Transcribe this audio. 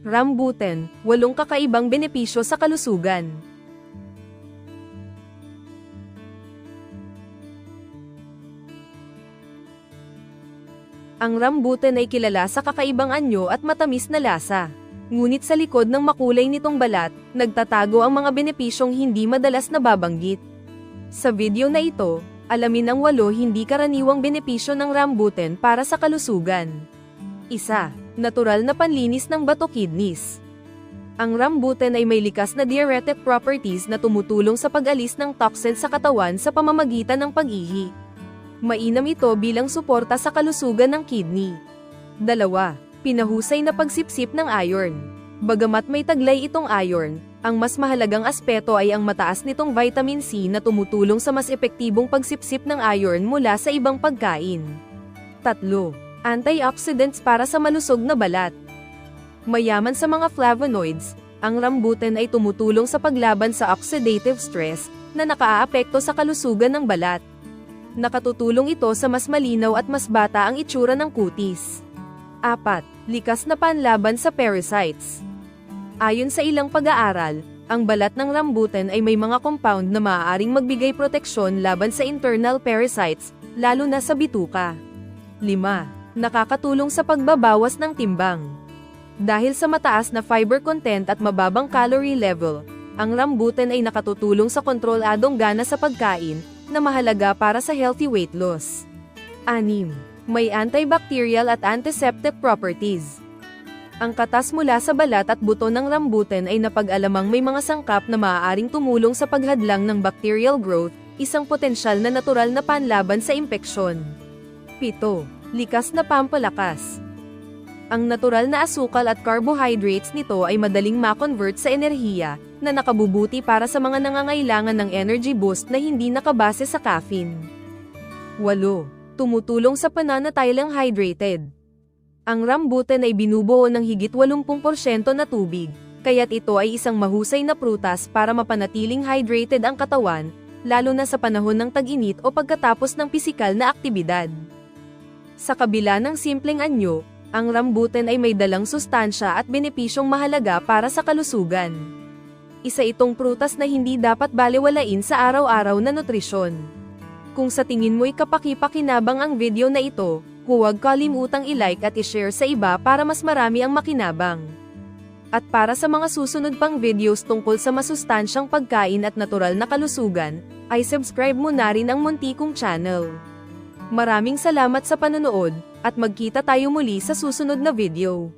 Rambutan, walong kakaibang benepisyo sa kalusugan. Ang rambutan ay kilala sa kakaibang anyo at matamis na lasa. Ngunit sa likod ng makulay nitong balat, nagtatago ang mga benepisyong hindi madalas nababanggit. Sa video na ito, alamin ang walo hindi karaniwang benepisyo ng rambutan para sa kalusugan. Isa, natural na panlinis ng bato kidneys. Ang rambutan ay may likas na diuretic properties na tumutulong sa pag-alis ng toxin sa katawan sa pamamagitan ng pag-ihi. Mainam ito bilang suporta sa kalusugan ng kidney. Dalawa, pinahusay na pagsipsip ng iron. Bagamat may taglay itong iron, ang mas mahalagang aspeto ay ang mataas nitong vitamin C na tumutulong sa mas epektibong pagsipsip ng iron mula sa ibang pagkain. Tatlo, antioxidants para sa malusog na balat. Mayaman sa mga flavonoids, ang rambutan ay tumutulong sa paglaban sa oxidative stress na nakaaapekto sa kalusugan ng balat. Nakatutulong ito sa mas malinaw at mas bata ang itsura ng kutis. 4. Likas na panlaban sa parasites. Ayon sa ilang pag-aaral, ang balat ng rambutan ay may mga compound na maaaring magbigay proteksyon laban sa internal parasites, lalo na sa bituka. 5. Nakakatulong sa pagbabawas ng timbang. Dahil sa mataas na fiber content at mababang calorie level, ang rambutan ay nakatutulong sa kontroladong gana sa pagkain, na mahalaga para sa healthy weight loss. 6. May antibacterial at antiseptic properties. Ang katas mula sa balat at buto ng rambutan ay napag-alamang may mga sangkap na maaaring tumulong sa paghadlang ng bacterial growth, isang potensyal na natural na panlaban sa impeksyon. 7. Likas na pampalakas. Ang natural na asukal at carbohydrates nito ay madaling makonvert sa enerhiya, na nakabubuti para sa mga nangangailangan ng energy boost na hindi nakabase sa caffeine. 8. Tumutulong sa pananatilang hydrated. Ang rambutan ay binubuo ng higit 80% na tubig, kaya't ito ay isang mahusay na prutas para mapanatiling hydrated ang katawan, lalo na sa panahon ng tag-init o pagkatapos ng pisikal na aktibidad. Sa kabila ng simpleng anyo, ang rambutan ay may dalang sustansya at benepisyong mahalaga para sa kalusugan. Isa itong prutas na hindi dapat balewalain sa araw-araw na nutrisyon. Kung sa tingin mo'y kapaki-pakinabang ang video na ito, huwag kalimutang i-like at i-share sa iba para mas marami ang makinabang. At para sa mga susunod pang videos tungkol sa masustansyang pagkain at natural na kalusugan, ay subscribe mo na rin ang muntikong channel. Maraming salamat sa panonood, at magkita tayo muli sa susunod na video.